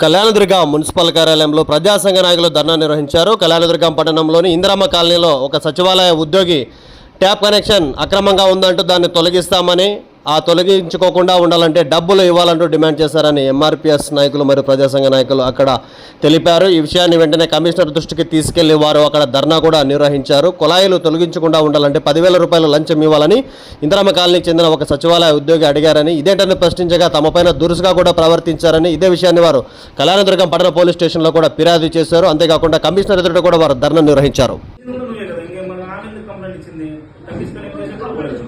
Kalyandurg municipal కార్యాలయంలో ప్రజాసంఘ నాయకులు ధర్నా నిర్వహించారు. కళ్యాణదుర్గం పట్టణంలోని ఇందిరమ్మ కాలనీలో ఒక సచివాలయ ఉద్యోగి ట్యాప్ కనెక్షన్ అక్రమంగా ఉందంటూ దాన్ని తొలగిస్తామని ఆ తొలగించుకోకుండా ఉండాలంటే డబ్బులు ఇవ్వాలంటూ డిమాండ్ చేశారని ఎంఆర్పిఎస్ నాయకులు మరియు ప్రజాసంఘ నాయకులు అక్కడ తెలిపారు. ఈ విషయాన్ని వెంటనే కమిషనర్ దృష్టికి తీసుకెళ్ళి వారు అక్కడ ధర్నా కూడా నిర్వహించారు. కుళాయిలు తొలగించకుండా ఉండాలంటే పదివేల రూపాయలు లంచం ఇవ్వాలని ఇందిరమ్మ కాలనీకి చెందిన ఒక సచివాలయ ఉద్యోగి అడిగారని ఇదేంటని ప్రశ్నించగా తమపైన దురుసుగా కూడా ప్రవర్తించారని ఇదే విషయాన్ని వారు కళ్యాణదుర్గం పట్టణ పోలీస్ స్టేషన్లో కూడా ఫిర్యాదు చేశారు. అంతేకాకుండా కమిషనర్ ఎదుట కూడా వారు ధర్నా నిర్వహించారు ఇది కూడా నువ్వే కదా ఇంకేం మన ఆమె ఎందుకు కంప్లైంట్ ఇచ్చింది డిస్కనెక్ట్ చేసి కూడా పోలేదు.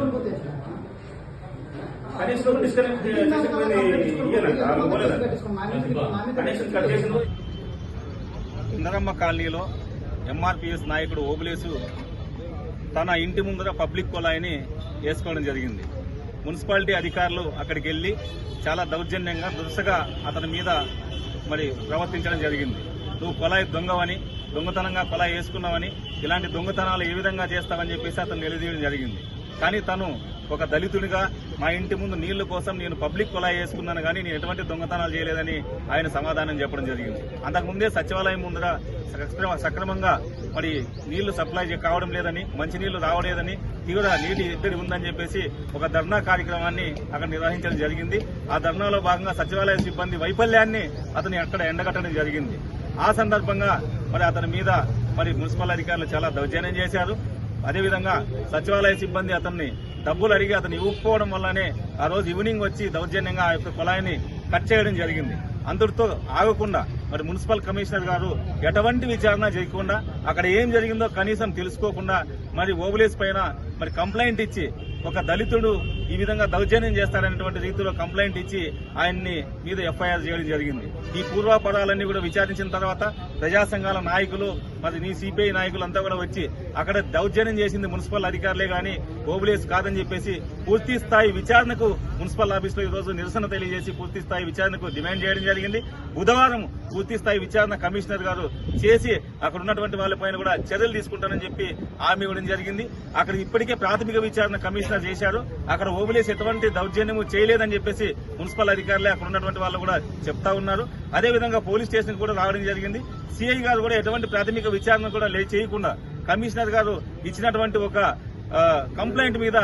కనీసం డిస్కనెక్ట్ కనీసం కట్ చేసిన ఇందరమ్మ కాలనీలో ఎంఆర్పిఎస్ నాయకుడు ఓబులేసు తన ఇంటి ముందర పబ్లిక్ కొలాయిని వేసుకోవడం జరిగింది. మున్సిపాలిటీ అధికారులు అక్కడికి వెళ్ళి చాలా దౌర్జన్యంగా దురుసగా అతని మీద మరి ప్రవర్తించడం జరిగింది. నువ్వు కొలాయి దొంగవని దొంగతనంగా కొలాయి వేసుకున్నావని ఇలాంటి దొంగతనాలు ఏ విధంగా చేస్తావని చెప్పేసి అతను నిలదీయడం జరిగింది. కానీ తను ఒక దళితుడిగా మా ఇంటి ముందు నీళ్ళ కోసం నేను పబ్లిక్ కులాయి వేసుకున్నాను కానీ నేను ఎటువంటి దొంగతనాలు చేయలేదని ఆయన సమాధానం చెప్పడం జరిగింది. అంతకుముందే సచివాలయం ముందర సక్రమ- సక్రమంగా మరి నీళ్ళు సప్లై కావడం లేదని మంచినీళ్ళు రావలేదని తీవ్ర నీటి ఎద్దడి ఉందని చెప్పేసి ఒక ధర్నా కార్యక్రమాన్ని అక్కడ నిర్వహించడం జరిగింది. ఆ ధర్నాలో భాగంగా సచివాలయ సిబ్బంది వైఫల్యాన్ని అతని అక్కడ ఎండగట్టడం జరిగింది. ఆ సందర్భంగా మరి అతని మీద మరి మున్సిపల్ అధికారులు చాలా దౌర్జన్యం చేశారు. అదేవిధంగా సచివాలయ సిబ్బంది అతన్ని డబ్బులు అడిగి అతను ఇవ్వకపోవడం వల్లనే ఆ రోజు ఈవినింగ్ వచ్చి దౌర్జన్యంగా ఆ యొక్క కుళాయిని కట్ చేయడం జరిగింది. అందరితో ఆగకుండా మరి మున్సిపల్ కమిషనర్ గారు ఎటువంటి విచారణ చేయకుండా అక్కడ ఏం జరిగిందో కనీసం తెలుసుకోకుండా మరి ఓబులేస్ పైన మరి కంప్లైంట్ ఇచ్చి ఒక దళితుడు ఈ విధంగా దౌర్జన్యం చేస్తారనేటువంటి రీతిలో కంప్లైంట్ ఇచ్చి ఆయన్ని మీద ఎఫ్ఐఆర్ చేయడం జరిగింది. ఈ పూర్వాపరాలన్నీ కూడా విచారించిన తర్వాత ప్రజా సంఘాల నాయకులు మరి నీ సిపిఐ నాయకులు అంతా కూడా వచ్చి అక్కడ దౌర్జన్యం చేసింది మున్సిపల్ అధికారులే గాని ఓబులేస్ కాదని చెప్పేసి పూర్తి స్థాయి విచారణకు మున్సిపల్ ఆఫీస్లో ఈరోజు ఈ రోజు నిరసన తెలియజేసి పూర్తి స్థాయి విచారణకు డిమాండ్ చేయడం జరిగింది. బుధవారం పూర్తి స్థాయి విచారణ కమిషనర్ గారు చేసి అక్కడ ఉన్నటువంటి వాళ్ళపైన కూడా చర్యలు తీసుకుంటానని చెప్పి హామీ ఇవ్వడం జరిగింది. అక్కడ ఇప్పటికే ప్రాథమిక విచారణ కమిషనర్ చేశారు. అక్కడ ఓబులేసి ఎటువంటి దౌర్జన్యము చేయలేదని చెప్పేసి మున్సిపల్ అధికారులే అక్కడ ఉన్నటువంటి వాళ్ళు కూడా చెప్తా ఉన్నారు. అదేవిధంగా పోలీస్ స్టేషన్ కూడా రావడం జరిగింది. సిఐ గారు కూడా ఎటువంటి ప్రాథమిక విచారణ కూడా లే చేయకుండా కమిషనర్ గారు ఇచ్చినటువంటి ఒక కంప్లైంట్ మీద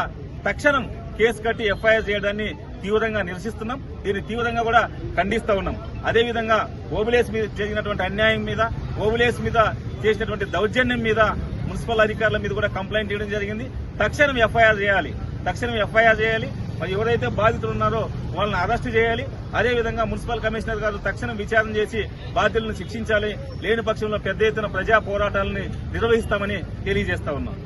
తక్షణం కేసు కట్టి ఎఫ్ఐఆర్ చేయడాన్ని తీవ్రంగా నిరసిస్తున్నాం. దీన్ని తీవ్రంగా కూడా ఖండిస్తూ ఉన్నాం. అదేవిధంగా ఓబులేస్ మీద జరిగినటువంటి అన్యాయం మీద ఓబులేస్ మీద చేసినటువంటి దౌర్జన్యం మీద మున్సిపల్ అధికారుల మీద కూడా కంప్లైంట్ చేయడం జరిగింది. తక్షణం ఎఫ్ఐఆర్ చేయాలి. తక్షణం ఎఫ్ఐఆర్ చేయాలి. మరి ఎవరైతే బాధితులు ఉన్నారో వాళ్ళని అరెస్ట్ చేయాలి. అదేవిధంగా మున్సిపల్ కమిషనర్ గారు తక్షణం విచారణ చేసి బాధ్యులను శిక్షించాలి. లేని పక్షంలో పెద్ద ఎత్తున ప్రజా పోరాటాలని నిర్వహిస్తామని తెలియజేస్తా ఉన్నాం.